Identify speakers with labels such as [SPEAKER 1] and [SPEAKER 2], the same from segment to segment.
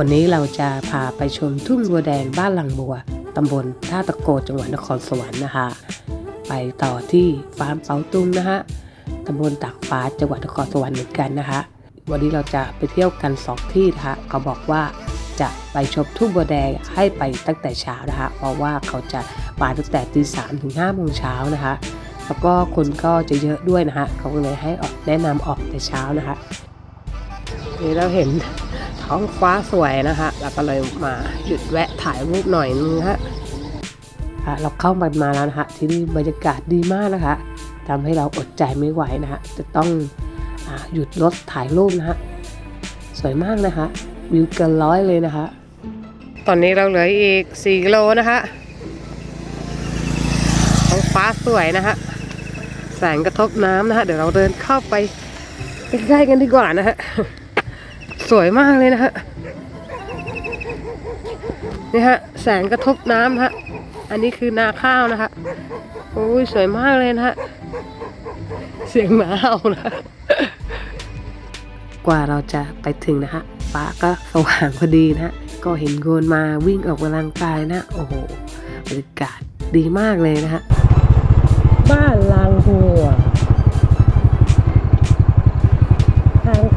[SPEAKER 1] วันนี้เราจะพาไปชมทุ่งบัวแดงบ้านหลังบัว ตำบลท่าตะโกจังหวัดนครสวรรค์นะคะ ไปต่อที่ฟาร์มเปาตุ้งนะคะตำบลตากฟ้าจังหวัดนครสวรรค์เหมือนกันนะคะ วันนี้เราจะไปเที่ยวกันสองที่นะคะเขาบอกว่าจะไปชมทุ่งบัวแดงให้ไปตั้งแต่เช้านะคะ เพราะว่าเขาจะมาตั้งแต่ตีสามถึงห้าโมงเช้านะคะ แล้วก็คนก็จะเยอะด้วยนะคะเขาก็เลยให้ออกแนะนำออกแต่เช้านะคะนี่เราเห็น ท้องฟ้าสวยนะคะเราก็เลยมาหยุดแวะถ่ายรูปหน่อยนึงฮะเราเข้ามามาแล้วนะคะที่นี่บรรยากาศดีมากนะคะทำให้เราอดใจไม่ไหวนะคะจะต้องอหยุดรถถ่ายรูปนะคะสวยมากนะคะวิวเกินร้อยเลยนะคะ ตอนนี้เราเหลืออีก 4 กิโลนะคะท้องฟ้าสวยนะคะแสงกระทบน้ำนะฮะเดี๋ยวเราเดินเข้าไปใกล้ๆกันดีกว่านะฮะ สวยมากเลยนะฮะนี่ฮะแสงกระทบน้ำนะฮะ อันนี้คือนาข้าวนะฮะโอ้ยสวยมากเลยนะฮะ เสียงหมาเห่านะกว่าเราจะไปถึงนะฮะฟ้าก็สว่างพอดีนะฮะ ก็เห็นโกนมาวิ่งออกกำลังกายนะ โอ้โหบรรยากาศดีมากเลยนะฮะ บ้านลางบั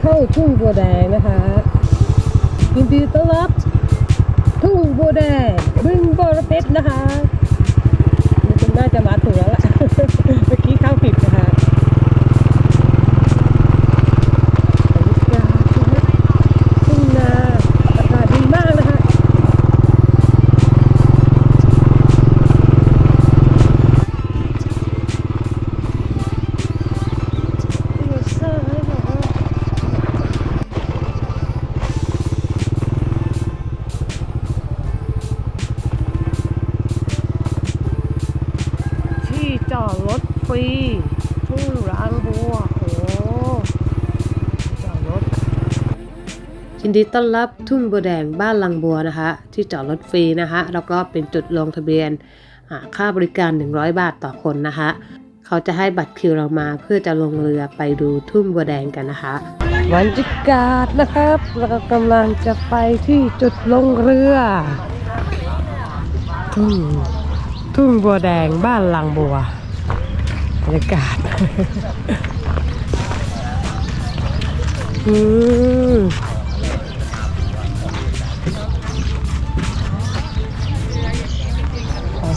[SPEAKER 1] เข้าทุ่งบัวแดงนะคะยินดีต้อนรับทุ่งบัวแดงบึงบระเพชรนะคะคุณน่าจะมาถูกแล้วล่ะเมื่อกี้เข้าผิดนะคะ รถฟรีทุ่งรางบัวโอ้จอดรถยินดีต้อนรับทุ่งบัวแดงบ้านลังบัวนะคะ ที่จอดรถฟรีนะคะ แล้วก็เป็นจุดลงทะเบียนอ่าค่าบริการ 100 บาทต่อคนนะคะ เขาจะให้บัตรคิวเรามาเพื่อจะลงเรือไปดูทุ่งบัวแดงกันนะคะบรรยากาศนะครับ เรากำลังจะไปที่จุดลงเรือทุ่งทุ่งบัวแดงบ้านลังบัว บรรยากาศอืม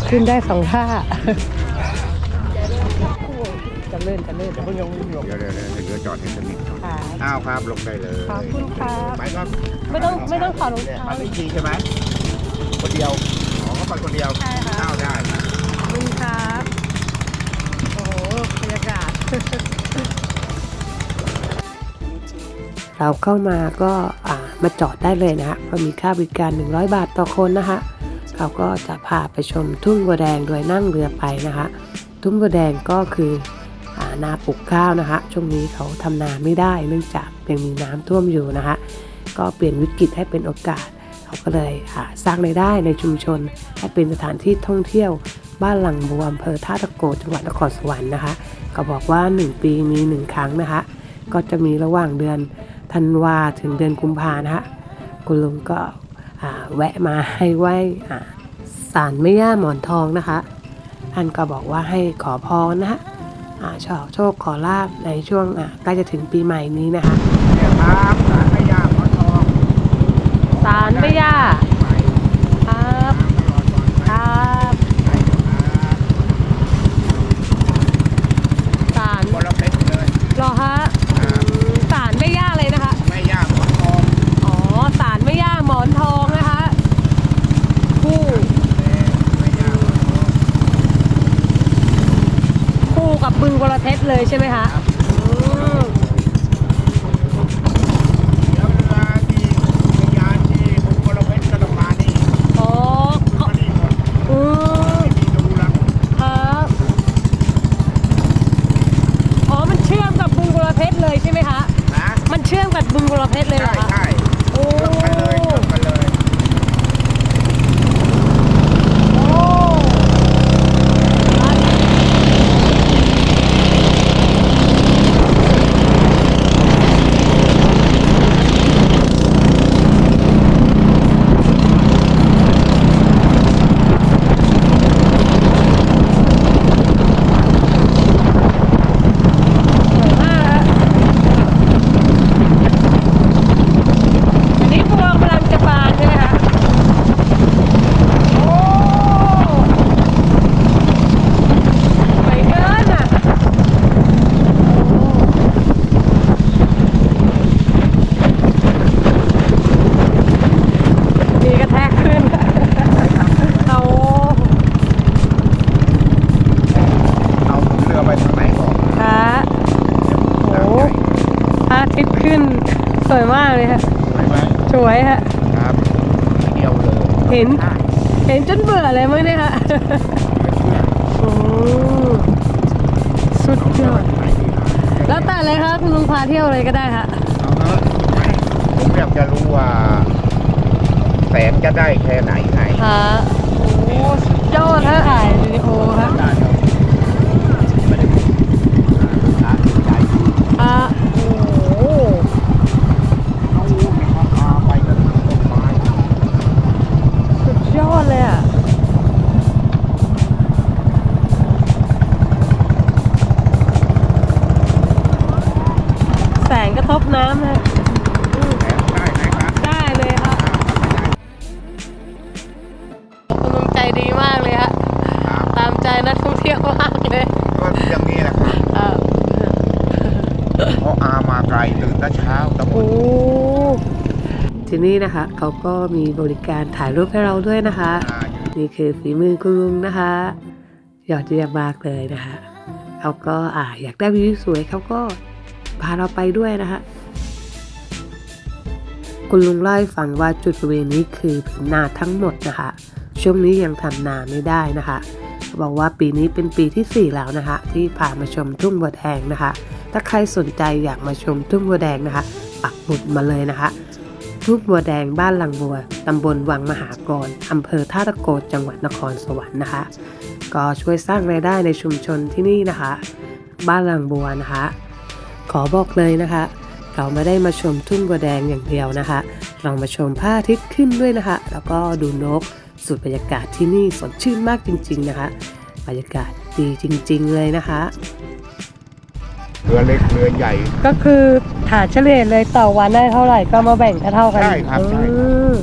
[SPEAKER 1] ขึ้นได้สองท่าจะเล่นจะเล่น
[SPEAKER 2] เพิ่งยงยวเดี๋ยวเดี๋ยวเดี๋ยวจอดให้สนิทอ้าวครับลงได้เลย
[SPEAKER 1] ขอบคุณครับ
[SPEAKER 2] ไปก็
[SPEAKER 1] ไม่ต้องไม่ต้องขอรองเท้า
[SPEAKER 2] ไปทีใช่ไหมคนเดียวอ๋อก็ไปคนเดียว
[SPEAKER 1] ใช่ค่ะ
[SPEAKER 2] อ้าวได้ครับ
[SPEAKER 1] ขอบคุณครับ โอ้โหบรรยากาศ เราเข้ามาก็มาจอดได้เลยนะฮะก็มีค่าบริการ 100 บาทต่อคนนะคะเขาก็จะพาไปชมทุ่งบัวแดงโดยนั่งเรือไปนะคะทุ่งบัวแดงก็คืออนาปลูกข้าวนะคะช่วงนี้เขาทำนาไม่ได้ เนื่องจากยังมีน้ำท่วมอยู่นะคะก็เปลี่ยนวิกฤตให้เป็นโอกาส เขาก็เลยสร้างรายได้ในชุมชน ให้เป็นสถานที่ท่องเที่ยว บ้านหลังบัวอำเภอท่าตะโกจังหวัดนครสวรรค์นะคะ ก็บอกว่า 1 ปีมี 1 ครั้งนะคะ ก็จะมีระหว่างเดือนธันวาถึงเดือนกุมภานะคะคุณลุงก็แวะมาให้ไหว้อ่าศาลแม่ย่าหมอนทองนะคะ ท่านก็บอกว่าให้ขอพรนะคะอ่าชอโชคขอลาบในช่วงใกล้จะถึงปีใหม่นี้นะคะ
[SPEAKER 2] ครับสารพยาพระทอง
[SPEAKER 1] ศาลแม่ย่า
[SPEAKER 2] ไป
[SPEAKER 1] ครับ
[SPEAKER 2] ตลอดก่อน
[SPEAKER 1] ครับ
[SPEAKER 2] ไปครับ
[SPEAKER 1] ศาล
[SPEAKER 2] คนละเพชรเลย
[SPEAKER 1] รอฮะอืมศาลแม่ย่าเลยนะคะ
[SPEAKER 2] แม่ย่าพระทอง
[SPEAKER 1] อ๋อศาลแม่ย่าหมอนทองนะคะคู่
[SPEAKER 2] แม่ย่าพระทอง
[SPEAKER 1] คู่ กับบึงบรเทศเลยใช่ไหมคะอืม ฮะ
[SPEAKER 2] ครับทีเดียว เลย
[SPEAKER 1] เห็น
[SPEAKER 2] ได้
[SPEAKER 1] เห็นจนเบื่อเลยมั้งเนี่ยฮะโอ้สุดยอดแล้วแต่เลยครับคุณลุงพาเที่ยวเลยก็ได้ฮะ
[SPEAKER 2] เอาเถอะไม่ผมอยากจะรู้ว่า แสงจะได้แค่ไหนไง
[SPEAKER 1] ฮะโอ้สุดยอดฮะถ่ายวิดีโอฮะ
[SPEAKER 2] เล
[SPEAKER 1] ยอะแสงกระทบน้ำนะ ที่
[SPEAKER 2] นี่นะ
[SPEAKER 1] คะ เขาก็มีบริการถ่ายรูปให้เราด้วยนะคะ นี่คือฝีมือคุณลุงนะคะ ยอดเยี่ยมมากเลยนะคะเขาก็อ่าอยากได้วิวสวยเขาก็พาเราไปด้วยนะคะคุณลุงเล่าให้ฟังว่าจุดบริเวณนี้คือผืนนาทั้งหมดนะคะ ช่วงนี้ยังทำนาไม่ได้นะคะบอกว่าปีนี้เป็นปีที่ 4 แล้วนะคะ ที่พามาชมทุ่งบัวแดงนะคะ ถ้าใครสนใจอยากมาชมทุ่งบัวแดงนะคะ ปักหมุดมาเลยนะคะ ทุ่งบัวแดงบ้านลังบัว ตำบลวังมหากรอำเภอท่าตะโกจังหวัดนครสวรรค์นะคะ ก็ช่วยสร้างรายได้ในชุมชนที่นี่นะคะ บ้านลังบัวนะคะ ขอบอกเลยนะคะ เราไม่ได้มาชมทุ่งบัวแดงอย่างเดียวนะคะ เรามาชมพระอาทิตย์ขึ้นด้วยนะคะ แล้วก็ดูนกสูดบรรยากาศที่นี่สดชื่นมากจริง ๆ นะคะ บรรยากาศดีจริง ๆ เลยนะคะ
[SPEAKER 2] เรือเล็กเรือใหญ่
[SPEAKER 1] ก็คือ ถาเฉลี่ยเลยต่อวันได้เท่าไหร่ก็มาแบ่งเท่ากัน
[SPEAKER 2] ใช่ครับใช่ครับ
[SPEAKER 1] อืม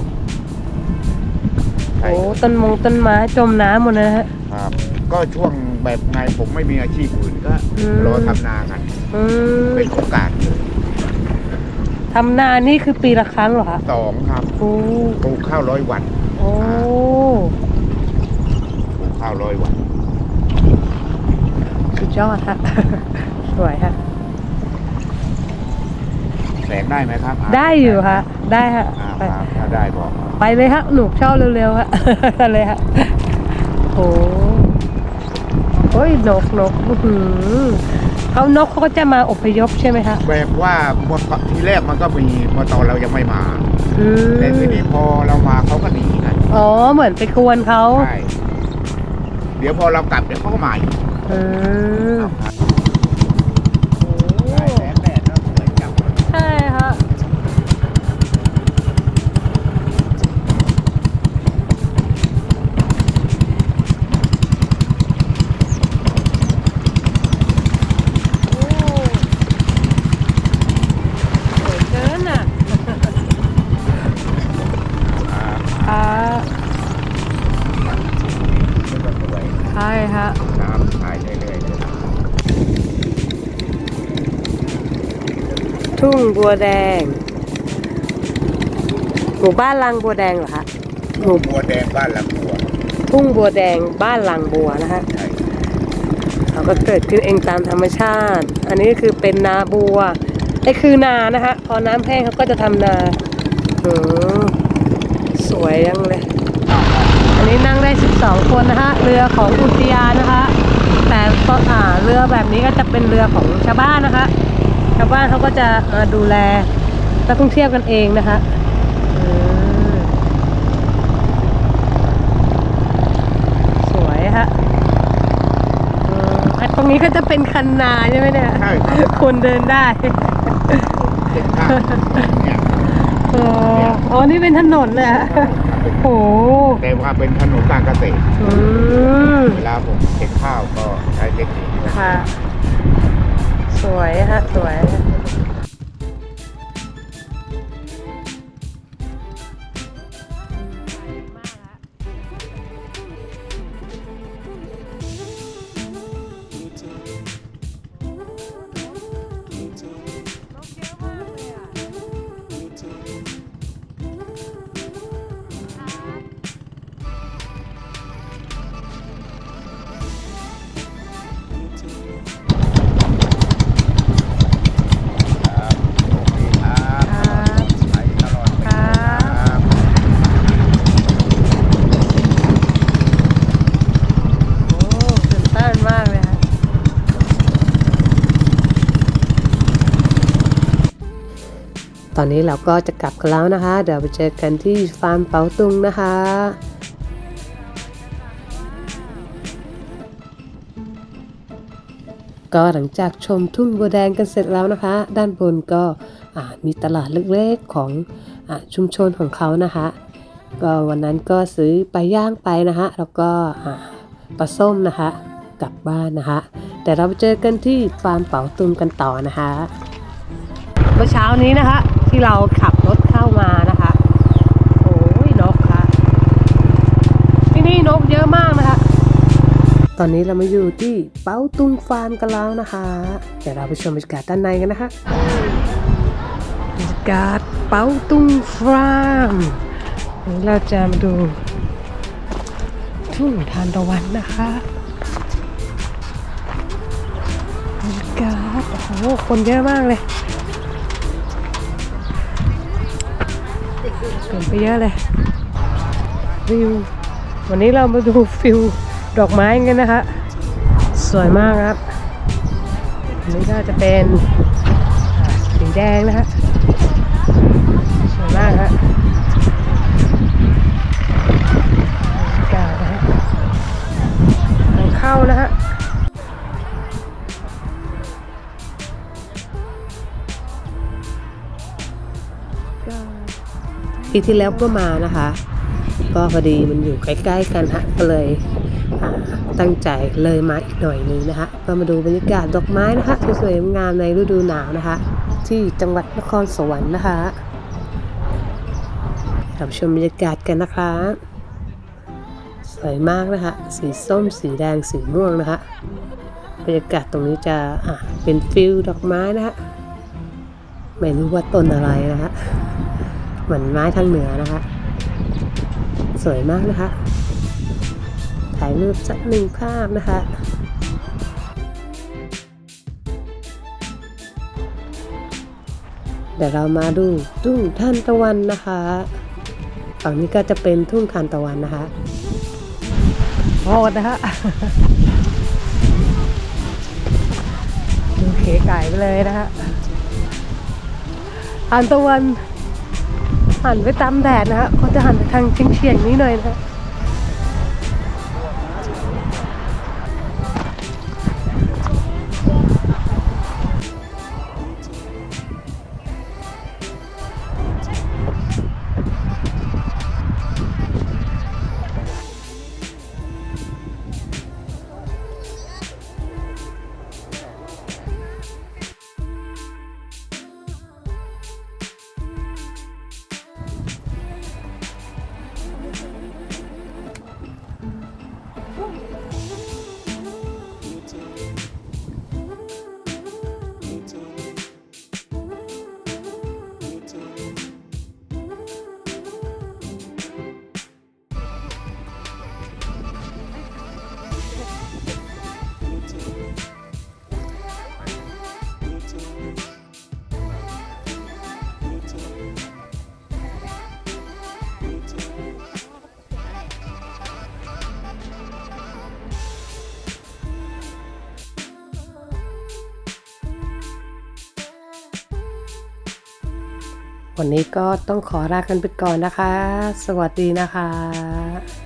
[SPEAKER 2] ใช่
[SPEAKER 1] โอ้ต้นมงต้นไม้จมน้ำหมดเลยนะฮะ
[SPEAKER 2] ครับ ก็ช่วงแบบไงผมไม่มีอาชีพอื่นก็
[SPEAKER 1] อืม
[SPEAKER 2] รอทำนากัน
[SPEAKER 1] อืม
[SPEAKER 2] เป็นโอกาสเลย
[SPEAKER 1] ทำนานี่คือปีละครั้งเหรอคะ
[SPEAKER 2] สองครับ
[SPEAKER 1] โอ้
[SPEAKER 2] ปลูกข้าวร้อยวัน
[SPEAKER 1] โอ้
[SPEAKER 2] ปลูกข้าวร้อยวัน
[SPEAKER 1] สุดยอดฮะ สวยฮะ
[SPEAKER 2] แสงได้ไหมครับ
[SPEAKER 1] ได้อยู่ฮะได้ฮะ
[SPEAKER 2] อ่า
[SPEAKER 1] ไป
[SPEAKER 2] ครับถ้าได้บอก
[SPEAKER 1] ไปเลยฮะหนูชอบเร็วๆฮะ เลยฮะโอ้โอ้ยนกนกอื้อหือเขานกเขาก็จะมาอพยพใช่ไหมคะ
[SPEAKER 2] แบบว่าเมื่อทีแรกมันก็มีเมื่อตอนเรายังไม่มา
[SPEAKER 1] อืม
[SPEAKER 2] แต่ทีนี้พอเรามาเขาก็หนีกัน
[SPEAKER 1] อ๋อเหมือนไปกวนเขา
[SPEAKER 2] ใช่เดี๋ยวพอเรากลับเดี๋ยวเขาก็มาอีก
[SPEAKER 1] อืม
[SPEAKER 2] ใบั
[SPEAKER 1] วแดง หมู่บ้านลังบัวแดงเหรอคะหมู่
[SPEAKER 2] บัวแดงบ้านลำบัว
[SPEAKER 1] ทุ่งบัวแดงบ้านลังบัวนะฮะ
[SPEAKER 2] ใช่
[SPEAKER 1] เขาก็เกิดขึ้นเองตามธรรมชาติ อันนี้คือเป็นนาบัวไอ้คือนานะฮะพอน้ำแห้งเขาก็จะทำนาอืมสวยยังเลย อันนี้นั่งได้ 12 คนนะฮะ เรือของอุทยานนะคะ แต่ก็อ่าเรือแบบนี้ก็จะเป็นเรือของชาวบ้านนะคะชาวบ้านเขาก็จะมาดูแลนักท่องเที่ยวกันเองนะคะอืมสวยฮะอืมอะตรงนี้ก็จะเป็นคันนาใช่ไหมเนี่ย
[SPEAKER 2] ใช่ครับ
[SPEAKER 1] คนเดินได้
[SPEAKER 2] เด็กข้างเนี่ย
[SPEAKER 1] อ๋ออ๋อ นี่เป็นถนนเลยอะโอ้โห
[SPEAKER 2] แต่ว่าเป็นถนนการเกษตร
[SPEAKER 1] อืม
[SPEAKER 2] เวลาผมเก็บข้าวก็ใช้เทคนิค
[SPEAKER 1] ค่ะ สวยฮะ สวย อนนี้เราก็จะกลับกันแล้วนะคะ เดี๋ยวไปเจอกันที่ฟาร์มเปาตุงนะคะก็หลังจากชมทุ่งบัวแดงกันเสร็จแล้วนะคะ ด้านบนก็มีตลาดเล็กๆของอชุมชนของเขานะคะ ก็วันนั้นก็ซื้อไปลาย่างไปนะคะ แล้วก็ปลาส้มนะคะ กลับบ้านนะคะ แต่เราไปเจอกันที่ฟาร์มเป๋าตุมกันต่อนะคะ เมื่อเช้านี้นะคะ ที่เราขับรถเข้ามานะคะโอ้ยนกค่ะที่นี่นกเยอะมากนะคะ ตอนนี้เรามาอยู่ที่เป๋าตุงฟาร์มกันแล้วนะคะ เดี๋ยวเราไปชมบรรยากาศด้านในกันนะคะบรรยากาศเป๋าตุงฟาร์มเดี๋ยวเราจะมาดูทุ่งทานตะวันนะคะบรรยากาศโอ้โหคนเยอะมากเลย เปลี่ยนไปเยอะเลยวิววันนี้เรามาดูฟิวดอกไม้กันนะคะ สวยมากครับอันนี้ก็จะเป็นสีแดงนะคะสวยมากฮะบรรยากาศนะฮะทางเข้านะฮะ ปีที่แล้วก็มานะคะ ก็พอดีมันอยู่ใกล้ๆกันฮะก็เลยตั้งใจเลยมาอีกหน่อยนึงนะคะ ก็มาดูบรรยากาศดอกไม้นะคะสวยๆงามในฤดูหนาวนะคะ ที่จังหวัดนครสวรรค์นะคะรับชมบรรยากาศกันนะคะ สวยมากนะคะ สีส้มสีแดงสีม่วงนะคะบรรยากาศตรงนี้จะะเป็นฟิลดอกไม้นะคะไม่รู้ว่าต้นอะไรนะคะ เหมือนไม้ทางเหนือนะคะ สวยมากนะคะ ถ่ายรูปสักหนึ่งภาพนะคะเดี๋ยวเรามาดูทุ่งทานตะวันนะคะฝั่งนี้ก็จะเป็นทุ่งทานตะวันนะคะโหดนะคะดูเก๋ไก่ไปเลยนะคะทานตะวัน หันไปตามแดดนะฮะเขาจะหันไปทางเฉียงๆนี้หน่อยนะคะ วันนี้ก็ต้องขอลากันไปก่อนนะคะ สวัสดีนะคะ